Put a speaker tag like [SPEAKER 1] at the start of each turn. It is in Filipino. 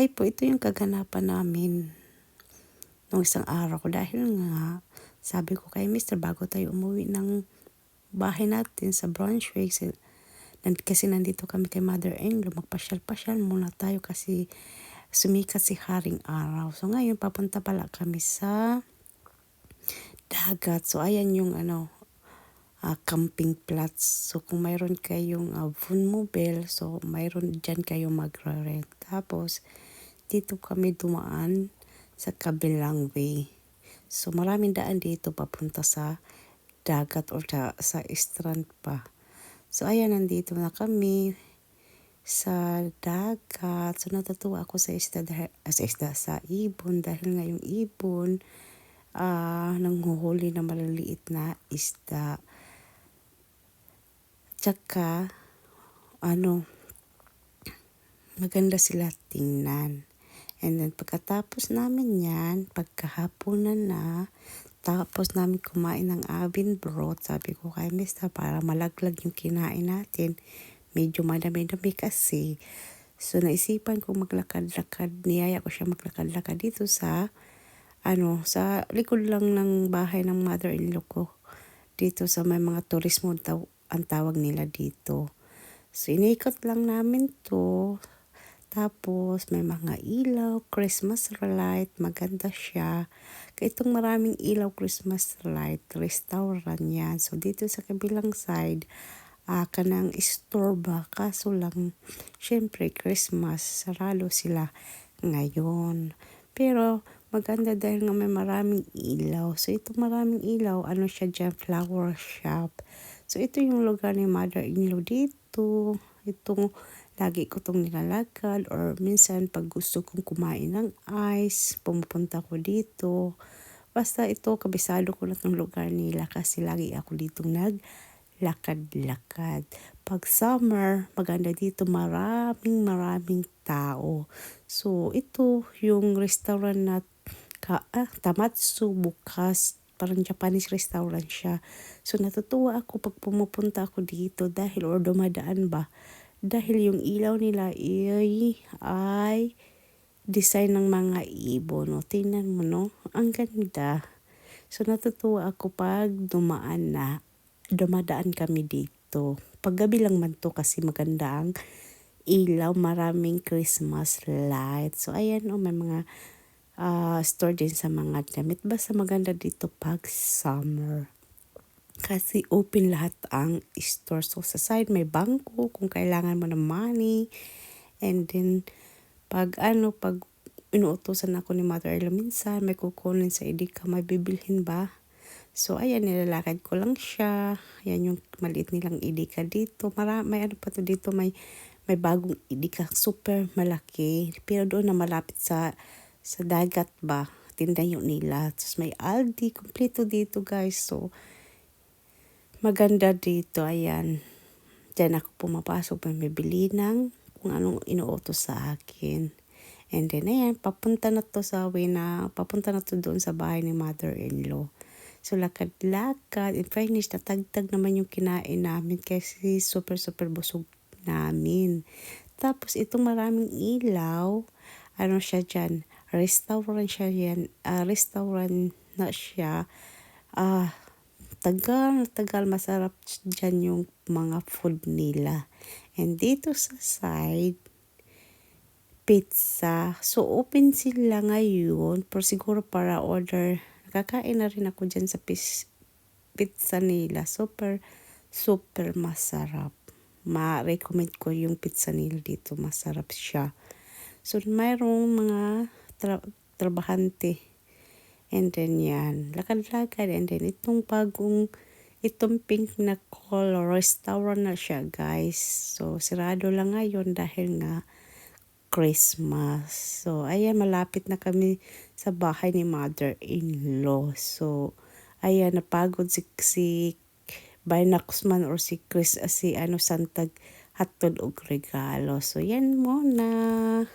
[SPEAKER 1] Hi po, ito yung kaganapan namin nung isang araw ko dahil nga sabi ko kay Mr. bago tayo umuwi ng bahay natin sa Brunswick kasi nandito kami kay Mother Angel magpasyal-pasyal muna tayo kasi sumikat si Haring Araw. So ngayon papunta pala kami sa dagat. So ayan yung ano uh, camping plots. So kung mayroon kayong uh, Mobile, so mayroon dyan kayo magre-rent. Tapos dito kami dumaan sa kabilang way. So maraming daan dito papunta sa dagat or sa, sa strand pa. So ayan, nandito na kami sa dagat. So natutuwa ako sa isda, dahil, ah, sa isda, sa ibon dahil nga yung ibon uh, nanghuhuli na maliliit na isda. Tsaka, ano, maganda sila tingnan. And then pagkatapos namin yan, pagkahaponan na, tapos namin kumain ng avin broth, sabi ko kay Mr. para malaglag yung kinain natin. Medyo madami-dami kasi. So naisipan ko maglakad-lakad, niyaya ko siya maglakad-lakad dito sa, ano, sa likod lang ng bahay ng mother-in-law ko. Dito sa may mga turismo daw, ang tawag nila dito. So inikot lang namin to tapos may mga ilaw, Christmas light, maganda siya. Itong maraming ilaw, Christmas light, restaurant yan. So dito sa kabilang side, uh, kanang store ba, kaso lang, syempre Christmas, sarado sila ngayon. Pero maganda dahil nga may maraming ilaw. So ito maraming ilaw, ano siya dyan, flower shop. So ito yung lugar ni mother-in-law dito. Itong lagi ko itong nilalakad or minsan pag gusto kong kumain ng ice, pumupunta ko dito. Basta ito, kabisado ko na itong lugar nila kasi lagi ako dito naglakad-lakad. Pag summer, maganda dito maraming maraming tao. So, ito yung restaurant na ka, ah, Tamatsu bukas parang Japanese restaurant siya. So natutuwa ako pag pumupunta ako dito dahil or dumadaan ba dahil yung ilaw nila ay, ay design ng mga ibon. No? Tingnan mo, no? Ang ganda. So, natutuwa ako pag dumaan na, dumadaan kami dito. Paggabi lang man to kasi maganda ang ilaw, maraming Christmas light. So, ayan, oh, may mga uh, store din sa mga damit. Basta maganda dito pag summer. Kasi open lahat ang store. So sa side may bangko kung kailangan mo ng money. And then pag ano, pag inuutosan ako ni Mother Ella minsan, may kukunin sa idika, may bibilhin ba? So ayan, nilalakad ko lang siya. Ayan yung maliit nilang idika dito. Mara, may ano pa to dito, may may bagong idika, super malaki. Pero doon na malapit sa sa dagat ba, tindayo nila. Tapos may Aldi, kompleto dito guys. So, maganda dito, ayan. Diyan ako pumapasok, bumibili ng kung anong inuutos sa akin. And then, ayan, papunta na to sa way na, papunta na to doon sa bahay ni mother-in-law. So, lakad-lakad. In fairness, natagtag naman yung kinain namin kasi super, super busog namin. Tapos, itong maraming ilaw, ano siya dyan, restaurant siya yan, uh, restaurant na siya, ah, uh, tagal, tagal masarap dyan yung mga food nila. And dito sa side, pizza. So, open sila ngayon. Pero siguro para order. Nakakain na rin ako dyan sa pizza nila. Super, super masarap. Ma-recommend ko yung pizza nila dito. Masarap siya. So, mayroong mga tra- trabahante And then yan, lakad-lakad. And then itong bagong, itong pink na color, restaurant na siya guys. So sirado lang ngayon dahil nga Christmas. So ayan, malapit na kami sa bahay ni mother-in-law. So ayan, napagod si, si Binaxman or si Chris, si ano, Santag hatod og regalo. So yan muna.